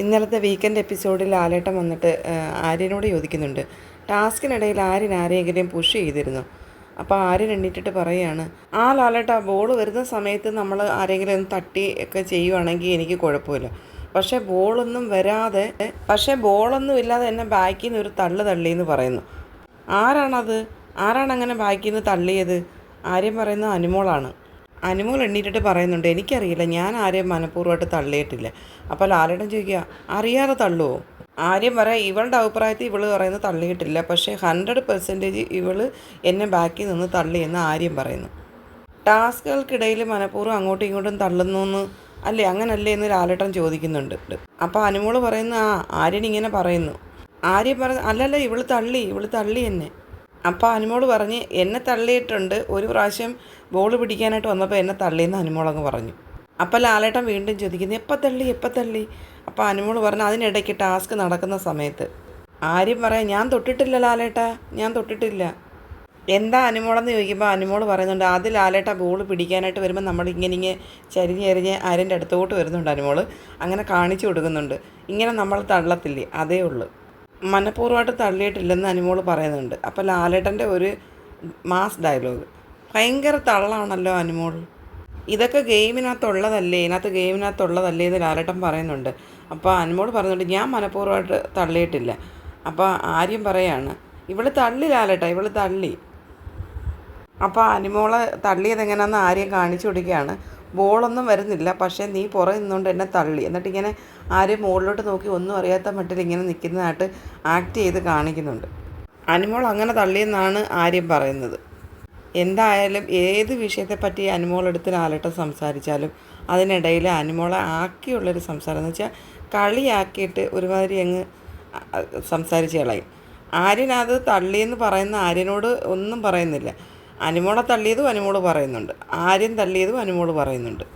ഇന്നലത്തെ വീക്കെൻഡ് എപ്പിസോഡിൽ ആലേട്ടം വന്നിട്ട് ആര്യനോട് ചോദിക്കുന്നുണ്ട്. ടാസ്കിനിടയിൽ ആര്യൻ ആരെയെങ്കിലും പുഷ് ചെയ്തിരുന്നു? അപ്പോൾ ആര്യൻ എണ്ണീറ്റിട്ട് പറയുകയാണ് ആ ലാലേട്ട ബോൾ വരുന്ന സമയത്ത് നമ്മൾ ആരെങ്കിലും തട്ടി ഒക്കെ ചെയ്യുവാണെങ്കിൽ എനിക്ക് കുഴപ്പമില്ല. പക്ഷേ ബോളൊന്നും വരാതെ പക്ഷേ ബോളൊന്നും ഇല്ലാതെ എന്നെ ബാക്കിൽ നിന്ന് ഒരു തള്ളു തള്ളി എന്ന് പറയുന്നു. ആരാണത്? ആരാണ് അങ്ങനെ ബാക്കിൽ നിന്ന് തള്ളിയത്? ആര്യം പറയുന്നത് അനുമോളാണ്. അനുമോൾ എണ്ണീറ്റിട്ട് പറയുന്നുണ്ട് എനിക്കറിയില്ല ഞാൻ ആരെയും മനഃപൂർവമായിട്ട് തള്ളിയിട്ടില്ല. അപ്പോൾ ലാലേട്ടൻ ചോദിക്കുക അറിയാതെ തള്ളുവോ? ആര്യം പറയാം ഇവളുടെ അഭിപ്രായത്തിൽ ഇവൾ പറയുന്നത് തള്ളിയിട്ടില്ല പക്ഷേ ഹൺഡ്രഡ് പെർസെന്റേജ് ഇവൾ എന്നെ ബാക്കിൽ നിന്ന് തള്ളിയെന്ന് ആര്യം പറയുന്നു. ടാസ്കുകൾക്കിടയിൽ മനഃപൂർവം അങ്ങോട്ടും ഇങ്ങോട്ടും തള്ളുന്നു എന്ന് അല്ലേ? അങ്ങനല്ലേ എന്ന് ലാലേട്ടൻ ചോദിക്കുന്നുണ്ട്. അപ്പോൾ അനുമോൾ പറയുന്ന ആ ആര്യൻ ഇങ്ങനെ പറയുന്നു. ആര്യം പറ അല്ലല്ല ഇവൾ തള്ളി ഇവൾ തള്ളി എന്നെ. അപ്പോൾ അനുമോൾ പറഞ്ഞ് എന്നെ തള്ളിയിട്ടുണ്ട്. ഒരു പ്രാവശ്യം ബോൾ പിടിക്കാനായിട്ട് വന്നപ്പോൾ എന്നെ തള്ളിയെന്ന് അനുമോളങ്ങ് പറഞ്ഞു. അപ്പോൾ ലാലേട്ടൻ വീണ്ടും ചോദിക്കുന്നു എപ്പോൾ തള്ളി എപ്പോൾ തള്ളി? അപ്പോൾ അനുമോൾ പറഞ്ഞു അതിനിടയ്ക്ക് ടാസ്ക് നടക്കുന്ന സമയത്ത്. ആര്യം പറയാം ഞാൻ തൊട്ടിട്ടില്ല ലാലേട്ട ഞാൻ തൊട്ടിട്ടില്ല. എന്താ അനുമോളെന്ന് ചോദിക്കുമ്പോൾ അനുമോൾ പറയുന്നുണ്ട് ആദ്യം ലാലേട്ട ബോൾ പിടിക്കാനായിട്ട് വരുമ്പോൾ നമ്മൾ ഇങ്ങനെ ഇങ്ങനെ ചരിഞ്ഞെറിഞ്ഞ് ചരിഞ്ഞ് ആര്യന്റെ അടുത്തോട്ട് വരുന്നുണ്ട് അനുമോൾ അങ്ങനെ കാണിച്ചു കൊടുക്കുന്നുണ്ട്. ഇങ്ങനെ നമ്മൾ തള്ളത്തില്ലേ? അതേ ഉള്ളൂ. മനഃപൂർവമായിട്ട് തള്ളിയിട്ടില്ലെന്ന് അനുമോൾ പറയുന്നുണ്ട്. അപ്പോൾ ലാലേട്ടന്റെ ഒരു മാസ് ഡയലോഗ്. ഭയങ്കര തള്ളാണല്ലോ അനുമോൾ ഇതൊക്കെ ഗെയിമിനകത്തുള്ളതല്ലേ? ഇതിനകത്ത് ഗെയിമിനകത്തുള്ളതല്ലേ എന്ന് ലാലേട്ടൻ പറയുന്നുണ്ട്. അപ്പോൾ അനിമോൾ പറയുന്നുണ്ട് ഞാൻ മനഃപൂർവമായിട്ട് തള്ളിയിട്ടില്ല. അപ്പോൾ ആര്യം പറയാണ് ഇവൾ തള്ളി ലാലേട്ട ഇവൾ തള്ളി. അപ്പോൾ അനുമോളെ തള്ളിയത് എങ്ങനെയാണെന്ന് ആര്യം കാണിച്ചു കൊടുക്കുകയാണ്. ബോളൊന്നും വരുന്നില്ല. പക്ഷേ നീ പുറകെ നിന്നുകൊണ്ട് എന്നെ തള്ളി. എന്നിട്ട് ഇങ്ങനെ ആരും മുകളിലോട്ട് നോക്കി ഒന്നും അറിയാത്ത മട്ടിൽ ഇങ്ങനെ നിൽക്കുന്നതായിട്ട് ആക്ട് ചെയ്ത് കാണിക്കുന്നുണ്ട്. അനുമോൾ അങ്ങനെ തള്ളിയെന്നാണ് ആര്യം പറയുന്നത്. എന്തായാലും ഏത് വിഷയത്തെപ്പറ്റി അനുമോളെടുത്ത് ലാലട്ടം സംസാരിച്ചാലും അതിനിടയിൽ അനുമോളെ ആക്കിയുള്ളൊരു സംസാരം എന്ന് വെച്ചാൽ കളിയാക്കിയിട്ട് ഒരുമാതിരി അങ്ങ് സംസാരിച്ച് കളയും. ആര്യനത് തള്ളിയെന്ന് പറയുന്ന ആര്യനോട് ഒന്നും പറയുന്നില്ല. അനുമോളെ തള്ളിയതും അനുമോൾ പറയുന്നുണ്ട്. ആര്യൻ തള്ളിയതും അനുമോൾ പറയുന്നുണ്ട്.